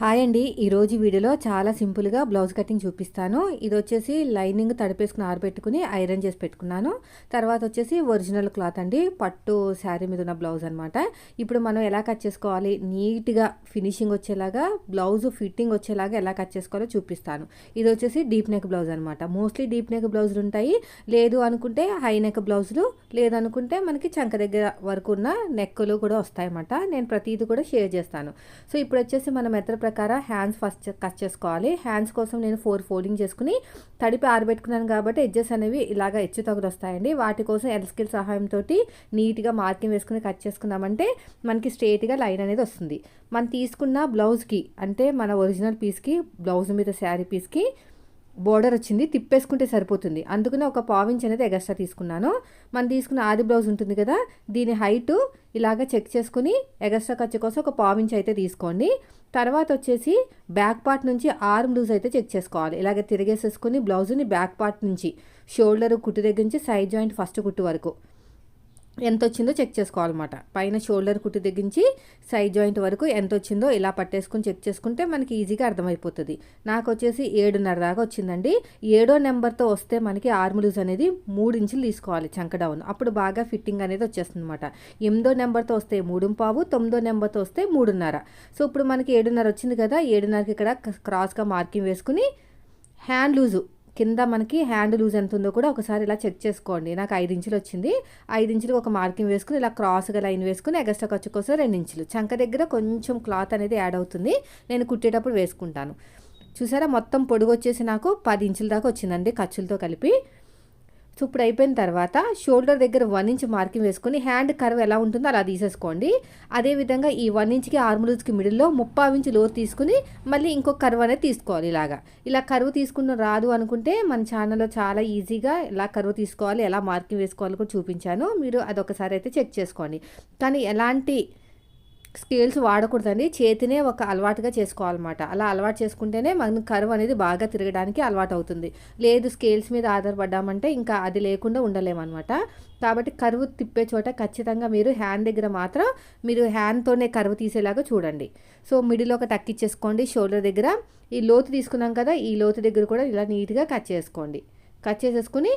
Hi అండి. ఈరోజు వీడియోలో చాలా సింపుల్గా బ్లౌజ్ కటింగ్ చూపిస్తాను. ఇది వచ్చేసి లైనింగ్ తడిపేసుకుని ఆరబెట్టుకుని ఐరన్ చేసి పెట్టుకున్నాను. తర్వాత వచ్చేసి ఒరిజినల్ క్లాత్ అండి. పట్టు శారీ మీద ఉన్న బ్లౌజ్ అనమాట ఇప్పుడు మనం ఎలా కట్ చేసుకోవాలి? నీట్గా ఫినిషింగ్ వచ్చేలాగా బ్లౌజ్ ఫిట్టింగ్ వచ్చేలాగా ఎలా కట్ చేసుకోవాలో చూపిస్తాను. ఇది వచ్చేసి డీప్ నెక్ బ్లౌజ్ అనమాట మోస్ట్లీ డీప్ నెక్ బ్లౌజులు ఉంటాయి. లేదు అనుకుంటే హై నెక్ బ్లౌజులు లేదనుకుంటే మనకి చంక దగ్గర వరకు ఉన్న నెక్కులు కూడా వస్తాయన్నమాట. నేను ప్రతిదీ కూడా షేర్ చేస్తాను. సో ఇప్పుడు వచ్చేసి మనం మెథడ్ ప్రకారం హ్యాండ్స్ ఫస్ట్ కట్ చేసుకోవాలి. హ్యాండ్స్ కోసం నేను ఫోర్ ఫోల్డింగ్ చేసుకుని తడిపి ఆరబెట్టుకున్నాను కాబట్టి ఎడ్జెస్ అనేవి ఇలాగ హెచ్చు తగులు వస్తాయండి. వాటి కోసం ఎల్ స్కిల్ సహాయంతో నీట్గా మార్కింగ్ వేసుకుని కట్ చేసుకున్నామంటే మనకి స్ట్రేట్గా లైన్ అనేది వస్తుంది. మనం తీసుకున్న బ్లౌజ్కి అంటే మన ఒరిజినల్ పీస్కి బ్లౌజ్ మీద శారీ పీస్కి బోర్డర్ వచ్చింది తిప్పేసుకుంటే సరిపోతుంది. అందుకనే ఒక పావించ్ అనేది ఎగస్ట్రా తీసుకున్నాను. మనం తీసుకున్న ఆది బ్లౌజ్ ఉంటుంది కదా దీని హైటు ఇలాగ చెక్ చేసుకుని ఎగస్ట్రా ఖర్చు కోసం ఒక పావించ్ అయితే తీసుకోండి. తర్వాత వచ్చేసి బ్యాక్ పార్ట్ నుంచి ఆర్మ్ లూజ్ అయితే చెక్ చేసుకోవాలి. ఇలాగ తిరిగేసేసుకుని బ్లౌజ్ని బ్యాక్ పార్ట్ నుంచి షోల్డర్ కుట్టు దగ్గర నుంచి సైడ్ జాయింట్ ఫస్ట్ కుట్టు వరకు. ఎంత వచ్చిందో చెక్ చేసుకోవాలన్నమాట. పైన షోల్డర్ కుట్టు తెగించి సైడ్ జాయింట్ వరకు ఎంత వచ్చిందో ఇలా పట్టేసుకుని చెక్ చేసుకుంటే మనకి ఈజీగా అర్థమైపోతుంది. నాకు వచ్చేసి ఏడున్నర దాకా వచ్చిందండి. ఏడో నెంబర్తో వస్తే మనకి ఆర్మ్ లూజ్ అనేది మూడు ఇంచులు తీసుకోవాలి చంక డౌన్. అప్పుడు బాగా ఫిట్టింగ్ అనేది వచ్చేస్తుంది అనమాట ఎనిమిదో నెంబర్తో వస్తే మూడు పావు తొమ్మిదో నెంబర్తో వస్తే మూడున్నర. సో ఇప్పుడు మనకి ఏడున్నర వచ్చింది కదా ఏడున్నరకి ఇక్కడ క్రాస్గా మార్కింగ్ వేసుకుని హ్యాండ్ లూజు కింద మనకి హ్యాండ్ లూజ్ ఎంత ఉందో కూడా ఒకసారి ఇలా చెక్ చేసుకోండి. నాకు ఐదు ఇంచులు వచ్చింది. ఐదు ఇంచులు ఒక మార్కింగ్ వేసుకుని ఇలా క్రాస్గా లైన్ వేసుకుని ఎగస్ట్రా ఖర్చు కోసం రెండు ఇంచులు. చంక దగ్గర కొంచెం క్లాత్ అనేది యాడ్ అవుతుంది. నేను కుట్టేటప్పుడు వేసుకుంటాను. చూసారా? మొత్తం పొడుగు వచ్చేసి నాకు పది ఇంచుల దాకా వచ్చిందండి ఖర్చులతో కలిపి. సో ఇప్పుడు అయిపోయిన తర్వాత షోల్డర్ దగ్గర వన్ ఇంచ్ మార్కింగ్ వేసుకొని హ్యాండ్ కర్వ్ ఎలా ఉంటుందో అలా తీసేసుకోండి. అదేవిధంగా ఈ వన్ ఇంచ్కి ఆర్ములూజ్కి మిడిల్లో ముప్పై ఇంచ్ లోతు తీసుకుని మళ్ళీ ఇంకొక కర్వ్ అనేది తీసుకోవాలి ఇలాగా. ఇలా కర్వ్ తీసుకున్న రాదు అనుకుంటే మన ఛానల్లో చాలా ఈజీగా ఎలా కర్వ్ తీసుకోవాలి ఎలా మార్కింగ్ వేసుకోవాలి కూడా చూపించాను. మీరు అదొకసారి అయితే చెక్ చేసుకోండి. కానీ ఎలాంటి స్కేల్స్ వాడకూడదండి. చేతినే ఒక అలవాటుగా చేసుకోవాలన్నమాట. అలా అలవాటు చేసుకుంటేనే మన కరువు అనేది బాగా తిరగడానికి అలవాటు అవుతుంది లేదు స్కేల్స్ మీద ఆధారపడ్డామంటే ఇంకా అది లేకుండా ఉండలేమన్నమాట. కాబట్టి కరువు తిప్పే చోట ఖచ్చితంగా మీరు హ్యాండ్ దగ్గర మాత్రం మీరు హ్యాండ్తోనే కరువు తీసేలాగా చూడండి. సో మిడిల్ ఒక టక్ ఇచ్చేసుకోండి. షోల్డర్ దగ్గర ఈ లోతు తీసుకున్నాం కదా ఈ లోతు దగ్గర కూడా ఇలా నీట్గా కట్ చేసుకోండి. కట్ చేసేసుకుని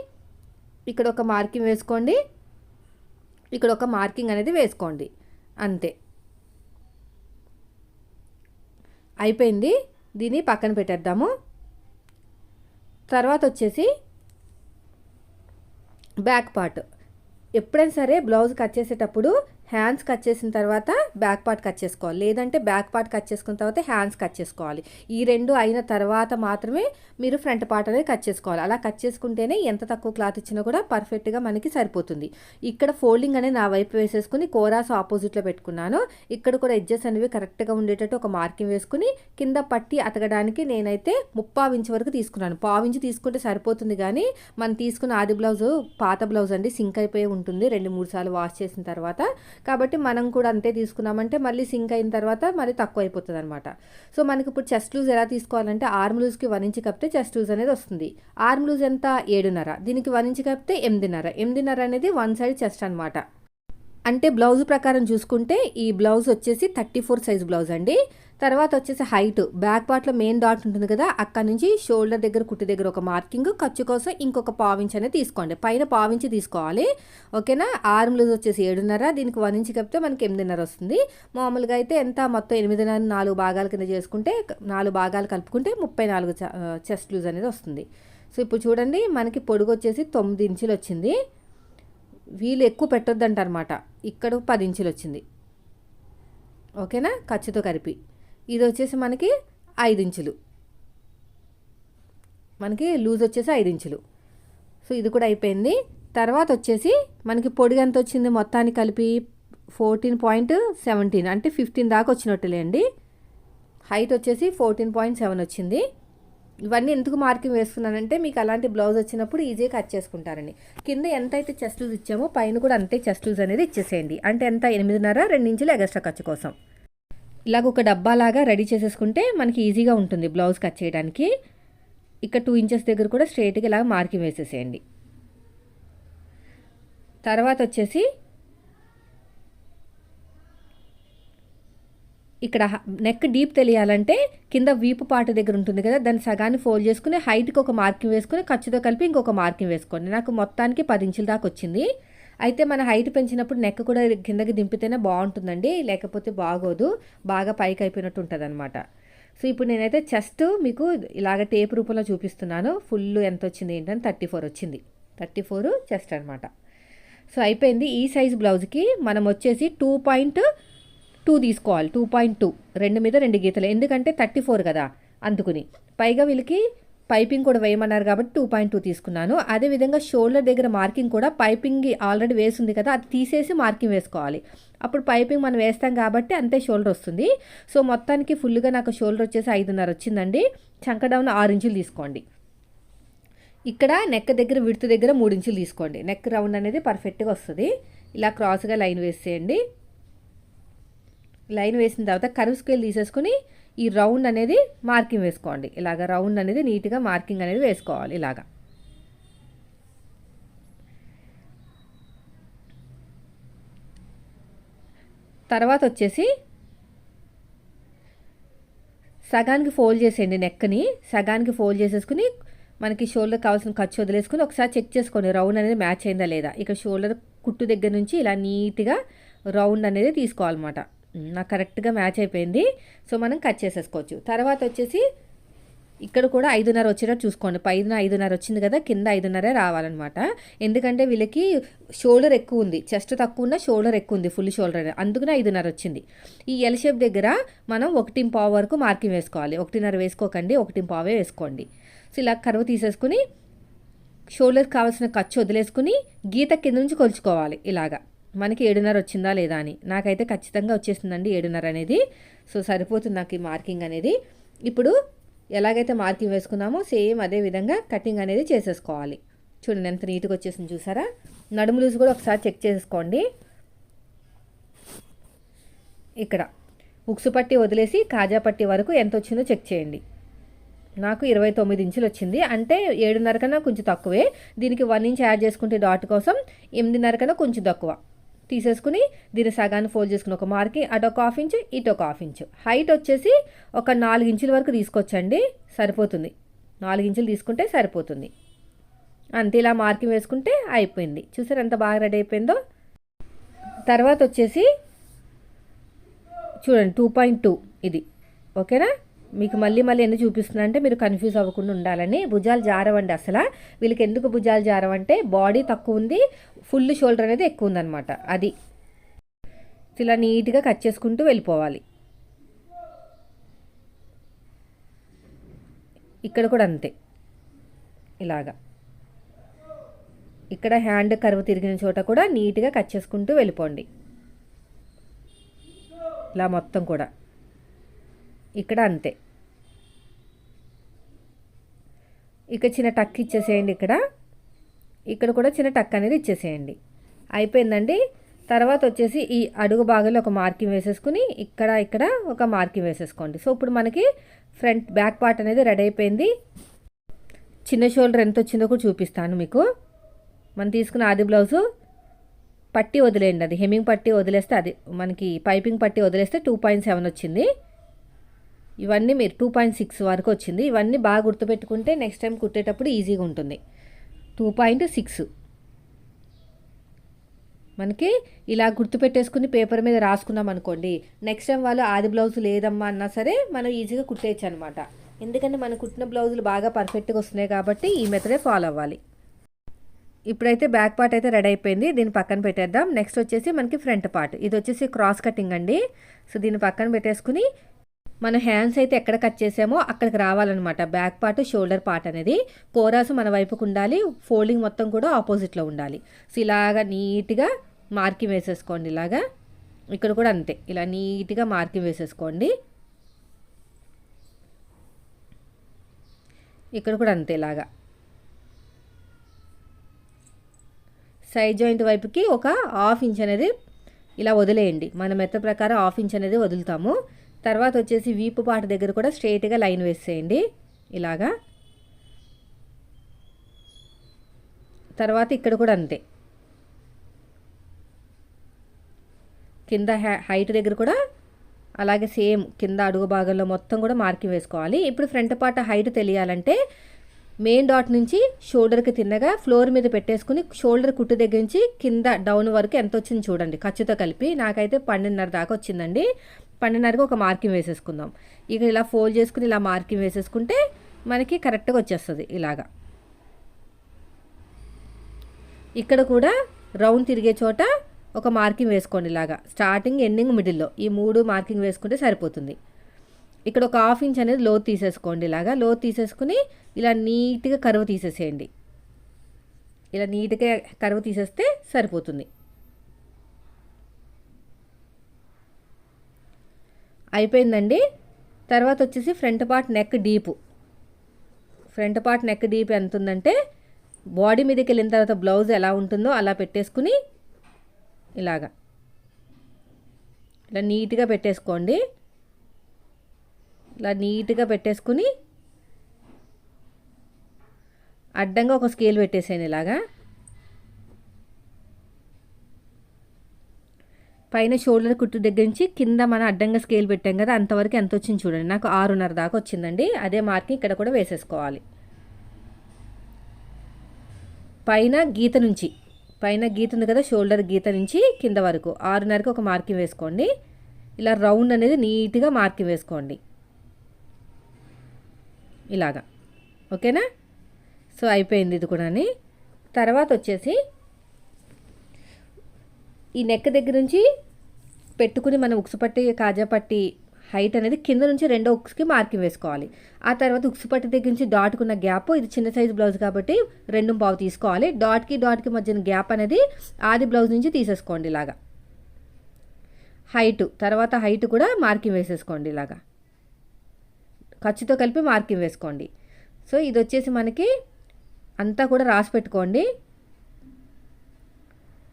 ఇక్కడ ఒక మార్కింగ్ వేసుకోండి. ఇక్కడ ఒక మార్కింగ్ అనేది వేసుకోండి. అంతే. అయిపోయింది. దీన్ని పక్కన పెట్టేద్దాము. తర్వాత వచ్చేసి బ్యాక్ పార్ట్. ఎప్పుడైనా సరే బ్లౌజ్ కట్ చేసేటప్పుడు హ్యాండ్స్ కట్ చేసిన తర్వాత బ్యాక్ పార్ట్ కట్ చేసుకోవాలి. లేదంటే బ్యాక్ పార్ట్ కట్ చేసుకున్న తర్వాత హ్యాండ్స్ కట్ చేసుకోవాలి. ఈ రెండు అయిన తర్వాత మాత్రమే మీరు ఫ్రంట్ పార్ట్ అనేది కట్ చేసుకోవాలి. అలా కట్ చేసుకుంటేనే ఎంత తక్కువ క్లాత్ ఇచ్చినా కూడా పర్ఫెక్ట్గా మనకి సరిపోతుంది. ఇక్కడ ఫోల్డింగ్ అనేది నా వైపు వేసేసుకుని కోరాస్ ఆపోజిట్లో పెట్టుకున్నాను. ఇక్కడ కూడా ఎడ్జెస్ అనేవి కరెక్ట్గా ఉండేటట్టు ఒక మార్కింగ్ వేసుకుని కింద పట్టి అతకడానికి నేనైతే ముప్పావు ఇంచు వరకు తీసుకున్నాను. పావించి తీసుకుంటే సరిపోతుంది కానీ మనం తీసుకున్న ఆది బ్లౌజ్ పాత బ్లౌజ్ అండి సింక్ అయిపోయి ఉంటుంది. రెండు మూడు సార్లు వాష్ చేసిన తర్వాత కాబట్టి మనం కూడా అంతే తీసుకున్నామంటే మళ్ళీ సింక్ అయిన తర్వాత మళ్ళీ తక్కువ అయిపోతుంది అనమాట సో మనకి ఇప్పుడు చెస్ట్ లూజ్ ఎలా తీసుకోవాలంటే ఆర్మ్ లూజ్కి వన్ ఇంచ్ కప్పితే చెస్ట్ లూజ్ అనేది వస్తుంది. ఆర్మ్ లూజ్ ఎంత? ఏడున్నర. దీనికి వన్ ఇంచ్ కప్పితే ఎనిమిదిన్నర. ఎనిమిదిన్నర అనేది వన్ సైడ్ చెస్ట్ అనమాట అంటే బ్లౌజ్ ప్రకారం చూసుకుంటే ఈ బ్లౌజ్ వచ్చేసి థర్టీ ఫోర్ సైజ్ బ్లౌజ్ అండి. తర్వాత వచ్చేసి హైట్. బ్యాక్ పార్ట్లో మెయిన్ డాట్ ఉంటుంది కదా అక్కడ నుంచి షోల్డర్ దగ్గర కుట్టి దగ్గర ఒక మార్కింగ్ ఖర్చు కోసం ఇంకొక పావించి అనేది తీసుకోండి. పైన పావించి తీసుకోవాలి. ఓకేనా? ఆర్మ్ లూజ్ వచ్చేసి ఏడున్నర దీనికి వన్ ఇంచ్ కప్పితే మనకి ఎనిమిదిన్నర వస్తుంది. మామూలుగా అయితే ఎంత? మొత్తం ఎనిమిదిన్నర నాలుగు భాగాల కింద చేసుకుంటే నాలుగు భాగాలు కలుపుకుంటే ముప్పై నాలుగు చెస్ట్ లూజ్ అనేది వస్తుంది. సో ఇప్పుడు చూడండి మనకి పొడుగు వచ్చేసి తొమ్మిది ఇంచులు వచ్చింది. వీలు ఎక్కువ పెట్టొద్దంటనమాట. ఇక్కడ పది ఇంచులు వచ్చింది. ఓకేనా? ఖర్చుతో కలిపి. ఇది వచ్చేసి మనకి ఐదు ఇంచులు. మనకి లూజ్ వచ్చేసి ఐదు ఇంచులు. సో ఇది కూడా అయిపోయింది. తర్వాత వచ్చేసి మనకి పొడిగా ఎంత వచ్చింది మొత్తాన్ని కలిపి ఫోర్టీన్ పాయింట్ సెవెంటీన్. అంటే ఫిఫ్టీన్ దాకా వచ్చినట్టులే అండి హైట్ వచ్చేసి ఫోర్టీన్ పాయింట్ సెవెన్ వచ్చింది. ఇవన్నీ ఎందుకు మార్కింగ్ వేసుకున్నానంటే మీకు అలాంటి బ్లౌజ్ వచ్చినప్పుడు ఈజీగా కట్ చేసుకుంటారండి కింద ఎంత అయితే చెస్ట్ లూజ్ ఇచ్చామో పైన కూడా అంతే చెస్ట్ లూజ్ అనేది ఇచ్చేసేయండి. అంటే ఎంత? ఎనిమిదిన్నర రెండు ఇంచులు ఎగస్ట్రా ఖర్చు కోసం. ఇలాగ ఒక డబ్బాలాగా రెడీ చేసేసుకుంటే మనకి ఈజీగా ఉంటుంది బ్లౌజ్ కట్ చేయడానికి. ఇక్కడ టూ ఇంచెస్ దగ్గర కూడా స్ట్రైట్గా ఇలాగ మార్కింగ్ వేసేసేయండి. తర్వాత వచ్చేసి ఇక్కడ నెక్ డీప్ తెలియాలంటే కింద వీపు పాట దగ్గర ఉంటుంది కదా దాన్ని సగాన్ని ఫోల్డ్ చేసుకుని హైట్కి ఒక మార్కింగ్ వేసుకుని ఖర్చుతో కలిపి ఇంకొక మార్కింగ్ వేసుకోండి. నాకు మొత్తానికి పది ఇంచుల దాకా వచ్చింది. అయితే మన హైట్ పెంచినప్పుడు నెక్ కూడా కిందకి దింపితేనే బాగుంటుందండి లేకపోతే బాగోదు బాగా పైకి అయిపోయినట్టు ఉంటుంది అనమాట సో ఇప్పుడు నేనైతే చెస్ట్ మీకు ఇలాగ టేప్ రూపంలో చూపిస్తున్నాను. ఫుల్ ఎంత వచ్చింది ఏంటని థర్టీ ఫోర్ వచ్చింది. థర్టీ ఫోర్ చెస్ట్ అనమాట సో అయిపోయింది. ఈ సైజ్ బ్లౌజ్కి మనం వచ్చేసి టూ పాయింట్ టూ తీసుకోవాలి టూ పాయింట్ టూ. రెండు మీద రెండు గీతలు. ఎందుకంటే థర్టీ ఫోర్ కదా అందుకుని. పైగా వీళ్ళకి పైపింగ్ కూడా వేయమన్నారు కాబట్టి టూ పాయింట్ టూ తీసుకున్నాను. అదేవిధంగా షోల్డర్ దగ్గర మార్కింగ్ కూడా పైపింగ్ ఆల్రెడీ వేసింది కదా అది తీసేసి మార్కింగ్ వేసుకోవాలి. అప్పుడు పైపింగ్ మనం వేస్తాం కాబట్టి అంతే షోల్డర్ వస్తుంది. సో మొత్తానికి ఫుల్గా నాకు షోల్డర్ వచ్చేసి ఐదున్నర వచ్చిందండి. చంకడౌన్ ఆరు ఇంచులు తీసుకోండి. ఇక్కడ నెక్ దగ్గర విడుతు దగ్గర మూడు ఇంచులు తీసుకోండి. నెక్ రౌండ్ అనేది పర్ఫెక్ట్గా వస్తుంది. ఇలా క్రాస్గా లైన్ వేసేయండి. లైన్ వేసిన తర్వాత కరువు స్కేల్ తీసేసుకుని ఈ రౌండ్ అనేది మార్కింగ్ వేసుకోండి. ఇలాగ రౌండ్ అనేది నీట్గా మార్కింగ్ అనేది వేసుకోవాలి ఇలాగా. తర్వాత వచ్చేసి సగానికి ఫోల్డ్ చేసేయండి నెక్ని. సగానికి ఫోల్డ్ చేసేసుకుని మనకి షోల్డర్ కావాల్సిన ఖర్చు వదిలేసుకుని ఒకసారి చెక్ చేసుకోండి రౌండ్ అనేది మ్యాచ్ అయిందా లేదా. ఇక్కడ షోల్డర్ కుట్టు దగ్గర నుంచి ఇలా నీట్గా రౌండ్ అనేది తీసుకోవాలన్నమాట. నాకు కరెక్ట్గా మ్యాచ్ అయిపోయింది. సో మనం కట్ చేసేసుకోవచ్చు. తర్వాత వచ్చేసి ఇక్కడ కూడా ఐదున్నర వచ్చేటట్టు చూసుకోండి. పైన ఐదున్నర వచ్చింది కదా కింద ఐదున్నరే రావాలన్నమాట. ఎందుకంటే వీళ్ళకి షోల్డర్ ఎక్కువ ఉంది. చెస్ట్ తక్కువ ఉన్న షోల్డర్ ఎక్కువ ఉంది ఫుల్ షోల్డర్ అందుకనే ఐదున్నర వచ్చింది. ఈ ఎల్ షేప్ దగ్గర మనం ఒకటి పావు వరకు మార్కింగ్ వేసుకోవాలి. ఒకటిన్నర వేసుకోకండి ఒకటి పావే వేసుకోండి. సో ఇలా కరువు తీసేసుకుని షోల్డర్కి కావాల్సిన ఖర్చు వదిలేసుకుని గీత కింద నుంచి కొలుచుకోవాలి ఇలాగా. మనకి ఏడున్నర వచ్చిందా లేదా అని. నాకైతే ఖచ్చితంగా వచ్చేసిందండి ఏడున్నర అనేది. సో సరిపోతుంది నాకు ఈ మార్కింగ్ అనేది. ఇప్పుడు ఎలాగైతే మార్కింగ్ వేసుకున్నామో సేమ్ అదే విధంగా కటింగ్ అనేది చేసేసుకోవాలి. చూడండి ఎంత నీట్గా వచ్చేసింది చూసారా? నడుము లూజ్ కూడా ఒకసారి చెక్ చేసుకోండి. ఇక్కడ ఉక్సు పట్టి వదిలేసి కాజా పట్టి వరకు ఎంత వచ్చిందో చెక్ చేయండి. నాకు ఇరవై తొమ్మిది ఇంచులు వచ్చింది. అంటే ఏడున్నర కన్నా కొంచెం తక్కువే. దీనికి వన్ ఇంచ్ యాడ్ చేసుకుంటే డాట్ కోసం ఎనిమిదిన్నర కన్నా కొంచెం తక్కువ. తీసేసుకుని దీన్ని సగాన్ని ఫోల్డ్ చేసుకుని ఒక మార్కి అటు ఒక హాఫ్ ఇంచు ఇటు ఒక హాఫ్ ఇంచు. హైట్ వచ్చేసి ఒక నాలుగు ఇంచుల వరకు తీసుకొచ్చండి సరిపోతుంది. నాలుగు ఇంచులు తీసుకుంటే సరిపోతుంది. అంతే ఇలా మార్కింగ్ వేసుకుంటే అయిపోయింది. చూసారు ఎంత బాగా రెడీ అయిపోయిందో? తర్వాత వచ్చేసి చూడండి టూ పాయింట్ టూ ఇది. ఓకేనా? మీకు మళ్ళీ మళ్ళీ ఎన్ని చూపిస్తున్నా అంటే మీరు కన్ఫ్యూజ్ అవ్వకుండా ఉండాలని. భుజాలు జారవండి అసలు. వీళ్ళకి ఎందుకు భుజాలు జారవంటే బాడీ తక్కువ ఉంది ఫుల్ షోల్డర్ అనేది ఎక్కువ ఉందన్నమాట. అది. ఇలా నీట్గా కట్ చేసుకుంటూ వెళ్ళిపోవాలి. ఇక్కడ కూడా అంతే. ఇలాగా. ఇక్కడ హ్యాండ్ కరువు తిరిగిన చోట కూడా నీట్గా కట్ చేసుకుంటూ వెళ్ళిపోండి. ఇలా మొత్తం కూడా. ఇక్కడ అంతే. ఇక చిన్న టక్ ఇచ్చేసేయండి ఇక్కడ. ఇక్కడ కూడా చిన్న టక్ అనేది ఇచ్చేసేయండి. అయిపోయిందండి. తర్వాత వచ్చేసి ఈ అడుగు భాగంలో ఒక మార్కింగ్ వేసేసుకుని ఇక్కడ ఇక్కడ ఒక మార్కింగ్ వేసేసుకోండి. సో ఇప్పుడు మనకి ఫ్రంట్ బ్యాక్ పార్ట్ అనేది రెడీ అయిపోయింది. చిన్న షోల్డర్ ఎంత వచ్చిందో కూడా చూపిస్తాను మీకు. మనం తీసుకున్న ఆది బ్లౌజు పట్టి వదిలేయండి. అది హెమ్మింగ్ పట్టి వదిలేస్తే అది మనకి పైపింగ్ పట్టి వదిలేస్తే టూ పాయింట్ సెవెన్ వచ్చింది. ఇవన్నీ మీరు టూ పాయింట్ సిక్స్ వరకు వచ్చింది. ఇవన్నీ బాగా గుర్తుపెట్టుకుంటే నెక్స్ట్ టైం కుట్టేటప్పుడు ఈజీగా ఉంటుంది. టూ పాయింట్ సిక్స్ మనకి ఇలా గుర్తుపెట్టేసుకుని పేపర్ మీద రాసుకున్నాం అనుకోండి నెక్స్ట్ టైం వాళ్ళు ఆది బ్లౌజ్ లేదమ్మా అన్నా సరే మనం ఈజీగా కుట్టేయచ్చు అనమాట ఎందుకంటే మనం కుట్టిన బ్లౌజులు బాగా పర్ఫెక్ట్గా వస్తున్నాయి కాబట్టి ఈ మెథడే ఫాలో అవ్వాలి. ఇప్పుడైతే బ్యాక్ పార్ట్ అయితే రెడీ అయిపోయింది. దీన్ని పక్కన పెట్టేద్దాం. నెక్స్ట్ వచ్చేసి మనకి ఫ్రంట్ పార్ట్ ఇది వచ్చేసి క్రాస్ కటింగ్ అండి. సో దీన్ని పక్కన పెట్టేసుకుని మన హ్యాండ్స్ అయితే ఎక్కడ కట్ చేసామో అక్కడికి రావాలన్నమాట. బ్యాక్ పార్ట్ షోల్డర్ పార్ట్ అనేది. కోరాసు మన వైపుకు ఉండాలి. ఫోల్డింగ్ మొత్తం కూడా ఆపోజిట్లో ఉండాలి. సో ఇలాగా నీట్గా మార్కింగ్ వేసేసుకోండి ఇలాగా. ఇక్కడ కూడా అంతే. ఇలా నీట్గా మార్కింగ్ వేసేసుకోండి. ఇక్కడ కూడా అంతే ఇలాగా. సైడ్ జాయింట్ వైపుకి ఒక హాఫ్ ఇంచ్ అనేది ఇలా వదిలేయండి. మన మెత్త ప్రకారం హాఫ్ ఇంచ్ అనేది వదులుతాము. తర్వాత వచ్చేసి వీపు పాట దగ్గర కూడా స్ట్రైట్గా లైన్ వేసేయండి. ఇలాగా. తర్వాత ఇక్కడ కూడా అంతే. కింద హైట్ దగ్గర కూడా అలాగే సేమ్ కింద అడుగు భాగంలో మొత్తం కూడా మార్కింగ్ వేసుకోవాలి. ఇప్పుడు ఫ్రంట్ పార్ట్ హైట్ తెలియాలంటే మెయిన్ డాట్ నుంచి షోల్డర్కి తిన్నగా ఫ్లోర్ మీద పెట్టేసుకుని షోల్డర్ కుట్టు దగ్గర నుంచి కింద డౌన్ వరకు ఎంత వచ్చింది చూడండి. ఖర్చుతో కలిపి నాకైతే పన్నెండున్నర దాకా వచ్చిందండి. పన్నెండున్నరకు ఒక మార్కింగ్ వేసేసుకుందాం. ఇక ఇలా ఫోల్డ్ చేసుకుని ఇలా మార్కింగ్ వేసేసుకుంటే మనకి కరెక్ట్గా వచ్చేస్తుంది ఇలాగా. ఇక్కడ కూడా రౌండ్ తిరిగే చోట ఒక మార్కింగ్ వేసుకోండి ఇలాగా. స్టార్టింగ్ ఎండింగ్ మిడిల్లో ఈ మూడు మార్కింగ్ వేసుకుంటే సరిపోతుంది. ఇక్కడ ఒక హాఫ్ ఇంచ్ అనేది లో తీసేసుకోండి ఇలాగా. లో తీసేసుకుని ఇలా నీట్గా కరువు తీసేసేయండి. ఇలా నీట్గా కరువు తీసేస్తే సరిపోతుంది. అయిపోయిందండి. తర్వాత వచ్చేసి front part neck deep. Front part neck deep ఎంత ఉందంటే బాడీ మీదకి వెళ్ళిన తర్వాత బ్లౌజ్ ఎలా ఉంటుందో అలా పెట్టేసుకుని ఇలాగా. ఇలా నీట్గా పెట్టేసుకోండి. ఇలా నీట్గా పెట్టేసుకుని అడ్డంగా ఒక స్కేల్ పెట్టేసాను ఇలాగా. పైన షోల్డర్ కుట్టు దగ్గర నుంచి కింద మన అడ్డంగా స్కేల్ పెట్టాం కదా అంతవరకు ఎంత వచ్చింది చూడండి. నాకు ఆరున్నర దాకా వచ్చిందండి. అదే మార్కింగ్ ఇక్కడ కూడా వేసేసుకోవాలి. పైన గీత నుంచి పైన గీత ఉంది కదా షోల్డర్ గీత నుంచి కింద వరకు. ఆరున్నరకి ఒక మార్కింగ్ వేసుకోండి. ఇలా రౌండ్ అనేది నీట్గా మార్కింగ్ వేసుకోండి. ఇలాగా. ఓకేనా? సో అయిపోయింది ఇది కూడా తర్వాత వచ్చేసి ఈ నెక్ దగ్గర నుంచి పెట్టుకుని మనం ఉక్సు పట్టి కాజా పట్టి హైట్ అనేది కింద నుంచి రెండో ఉక్స్కి మార్కింగ్ వేసుకోవాలి. ఆ తర్వాత ఉక్స్ పట్టి దగ్గర నుంచి డాట్కున్న గ్యాప్ ఇది చిన్న సైజు బ్లౌజ్ కాబట్టి రెండు పావు తీసుకోవాలి. డాట్కి డాట్కి మధ్యన గ్యాప్ అనేది ఆది బ్లౌజ్ నుంచి తీసేసుకోండి ఇలాగా. హైట్ తర్వాత హైట్ కూడా మార్కింగ్ వేసేసుకోండి ఇలాగా. ఖర్చుతో కలిపి మార్కింగ్ వేసుకోండి. సో ఇది వచ్చేసి మనకి అంతా కూడా రాసి పెట్టుకోండి.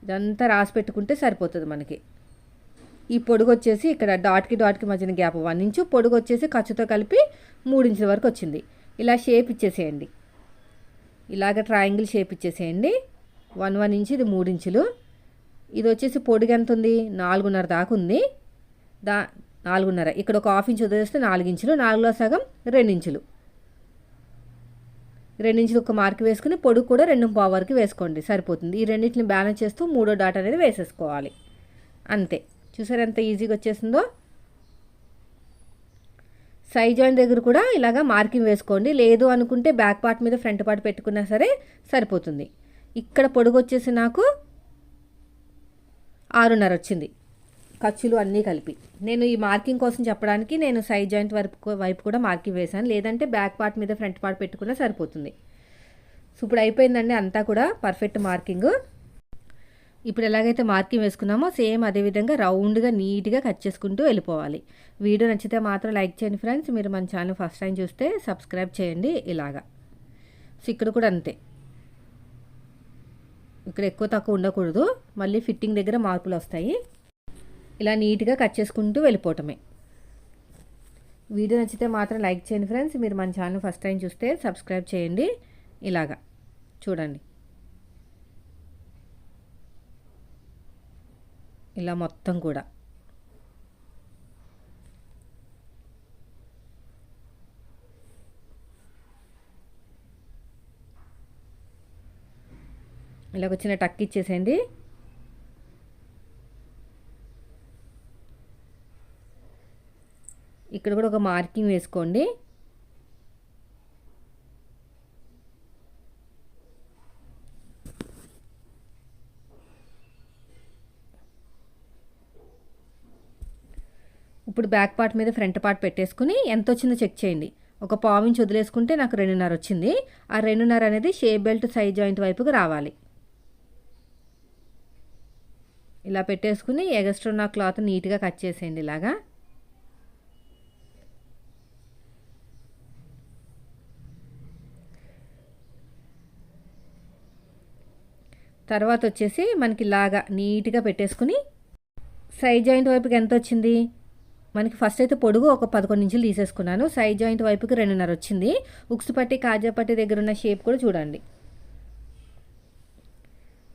ఇదంతా రాసి పెట్టుకుంటే సరిపోతుంది మనకి. ఈ పొడుగు వచ్చేసి ఇక్కడ డాట్కి డాట్కి మధ్యన గ్యాప్ వన్ ఇంచు పొడుగు వచ్చేసి ఖర్చుతో కలిపి మూడు ఇంచుల వరకు వచ్చింది. ఇలా షేప్ ఇచ్చేసేయండి. ఇలాగ ట్రయాంగిల్ షేప్ ఇచ్చేసేయండి. వన్ వన్ ఇంచు ఇది మూడు ఇంచులు. ఇది వచ్చేసి పొడుగు ఎంత ఉంది? నాలుగున్నర దాకా ఉంది. దా నాలుగున్నర. ఇక్కడ ఒక హాఫ్ ఇంచు వదిలేస్తే నాలుగు ఇంచులు నాలుగులో సగం రెండు ఇంచులు. రెండించులు ఒక మార్క్ వేసుకుని పొడుగు కూడా రెండు పావు వరకు వేసుకోండి. సరిపోతుంది. ఈ రెండింటిని బ్యాలెన్స్ చేస్తూ మూడో డాట్ అనేది వేసేసుకోవాలి. అంతే. చూసారు ఎంత ఈజీగా వచ్చేసిందో? సైజ్ జాయింట్ దగ్గర కూడా ఇలాగా మార్కింగ్ వేసుకోండి. లేదు అనుకుంటే బ్యాక్ పార్ట్ మీద ఫ్రంట్ పార్ట్ పెట్టుకున్నా సరే సరిపోతుంది. ఇక్కడ పొడుగు వచ్చేసి నాకు ఆరున్నర వచ్చింది. ఖర్చులు అన్నీ కలిపి. నేను ఈ మార్కింగ్ కోసం చెప్పడానికి నేను సైడ్ జాయింట్ వైపు వైపు కూడా మార్కింగ్ వేశాను. లేదంటే బ్యాక్ పార్ట్ మీద ఫ్రంట్ పార్ట్ పెట్టుకున్నా సరిపోతుంది. సో ఇప్పుడు అయిపోయిందండి అంతా కూడా పర్ఫెక్ట్ మార్కింగ్. ఇప్పుడు ఎలాగైతే మార్కింగ్ వేసుకున్నామో సేమ్ అదేవిధంగా రౌండ్గా నీట్గా కట్ చేసుకుంటూ వెళ్ళిపోవాలి. వీడియో నచ్చితే మాత్రం లైక్ చేయండి ఫ్రెండ్స్. మీరు మన ఛానల్ ఫస్ట్ టైం చూస్తే సబ్స్క్రైబ్ చేయండి ఇలాగా. సో ఇక్కడ కూడా అంతే. ఇక్కడ ఎక్కువ తక్కువ ఉండకూడదు. మళ్ళీ ఫిట్టింగ్ దగ్గర మార్పులు వస్తాయి. ఇలా నీట్గా కట్ చేసుకుంటూ వెళ్ళిపోవటమే. వీడియో నచ్చితే మాత్రం లైక్ చేయండి ఫ్రెండ్స్. మీరు మన ఛానల్ ఫస్ట్ టైం చూస్తే సబ్స్క్రైబ్ చేయండి ఇలాగా. చూడండి. ఇలా మొత్తం కూడా. ఇలా వచ్చిన టక్ ఇచ్చేసేయండి. ఇక్కడ కూడా ఒక మార్కింగ్ వేసుకోండి. ఇప్పుడు బ్యాక్ పార్ట్ మీద ఫ్రంట్ పార్ట్ పెట్టేసుకుని ఎంత వచ్చిందో చెక్ చేయండి. ఒక పావించి వదిలేసుకుంటే నాకు రెండున్నర వచ్చింది. ఆ రెండున్నర అనేది షేప్ బెల్ట్ సైజ్ జాయింట్ వైపుకి రావాలి. ఇలా పెట్టేసుకుని ఎగస్ట్రా నా క్లాత్ నీట్గా కట్ చేసేయండి ఇలాగా. తర్వాత వచ్చేసి మనకి ఇలాగా నీట్గా పెట్టేసుకుని సైడ్ జాయింట్ వైపుకి ఎంత వచ్చింది? మనకి ఫస్ట్ అయితే పొడుగు ఒక పదకొండు ఇంచులు తీసేసుకున్నాను. సైడ్ జాయింట్ వైపుకి రెండున్నర వచ్చింది. ఉక్స్ పట్టి కాజా పట్టి దగ్గర ఉన్న షేప్ కూడా చూడండి.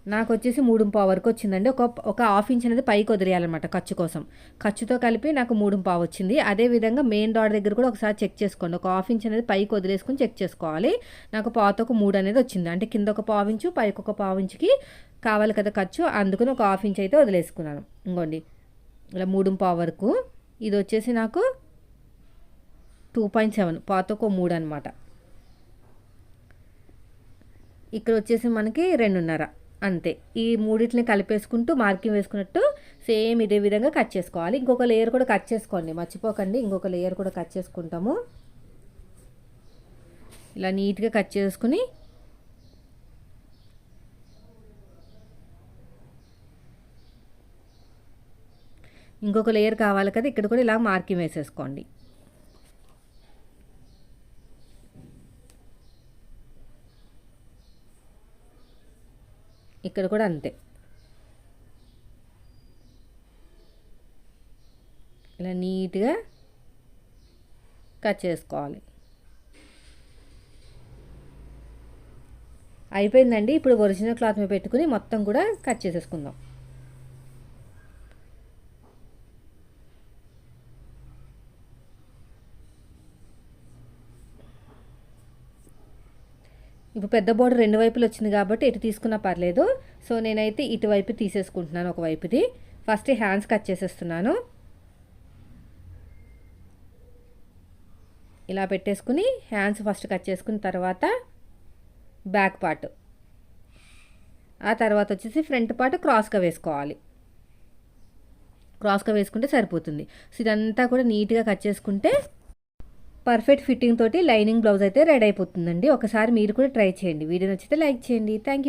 నాకు వచ్చేసి మూడు పావు వరకు వచ్చిందండి. ఒక ఒక హాఫ్ ఇంచ్ అనేది పైకి వదిలేయాలన్నమాట ఖర్చు కోసం. ఖర్చుతో కలిపి నాకు మూడు పావు వచ్చింది. అదే విధంగా మెయిన్ డాట్ దగ్గర కూడా ఒకసారి చెక్ చేసుకోండి. ఒక హాఫ్ ఇంచ్ అనేది పైకి వదిలేసుకుని చెక్ చేసుకోవాలి. నాకు పాత ఒక మూడు అనేది వచ్చింది. అంటే కింద ఒక పావు ఇంచు పైకి ఒక పావు ఇంచుకి కావాలి కదా ఖర్చు. అందుకని ఒక హాఫ్ ఇంచ్ అయితే వదిలేసుకున్నాను. ఇంకోండి. ఇలా మూడు పావు వరకు ఇది వచ్చేసి నాకు టూ పాయింట్ సెవెన్ పాత ఒక మూడు అనమాట ఇక్కడ వచ్చేసి మనకి రెండున్నర అంతే. ఈ మూడింటిని కలిపేసుకుంటూ మార్కింగ్ వేసుకున్నట్టు సేమ్ ఇదే విధంగా కట్ చేసుకోవాలి. ఇంకొక లేయర్ కూడా కట్ చేసుకోండి మర్చిపోకండి. ఇంకొక లేయర్ కూడా కట్ చేసుకుంటాము. ఇలా నీట్గా కట్ చేసుకుని ఇంకొక లేయర్ కావాలి కదా ఇక్కడ కూడా ఇలా మార్కింగ్ వేసేసుకోండి. ఇక్కడ కూడా అంతే. ఇలా నీట్గా కట్ చేసుకోవాలి. అయిపోయిందండి. ఇప్పుడు ఒరిజినల్ క్లాత్ మీద పెట్టుకుని మొత్తం కూడా కట్ చేసేసుకుందాం. ఇప్పుడు పెద్ద బోర్డర్ రెండు వైపులు వచ్చింది కాబట్టి ఇటు తీసుకున్నా పర్లేదు. సో నేనైతే ఇటువైపు తీసేసుకుంటున్నాను ఒకవైపుది ఫస్ట్ హ్యాండ్స్ కట్ చేసేస్తున్నాను. ఇలా పెట్టేసుకుని హ్యాండ్స్ ఫస్ట్ కట్ చేసుకున్న తర్వాత బ్యాక్ పార్ట్ ఆ తర్వాత వచ్చేసి ఫ్రంట్ పార్ట్ క్రాస్గా వేసుకోవాలి. క్రాస్గా వేసుకుంటే సరిపోతుంది. సో ఇదంతా కూడా నీట్గా కట్ చేసుకుంటే పర్ఫెక్ట్ ఫిట్టింగ్ తోటి లైనింగ్ బ్లౌజ్ అయితే రెడీ అయిపోతుందండి. ఒకసారి మీరు కూడా ట్రై చేయండి. వీడియో నచ్చితే లైక్ చేయండి. Thank you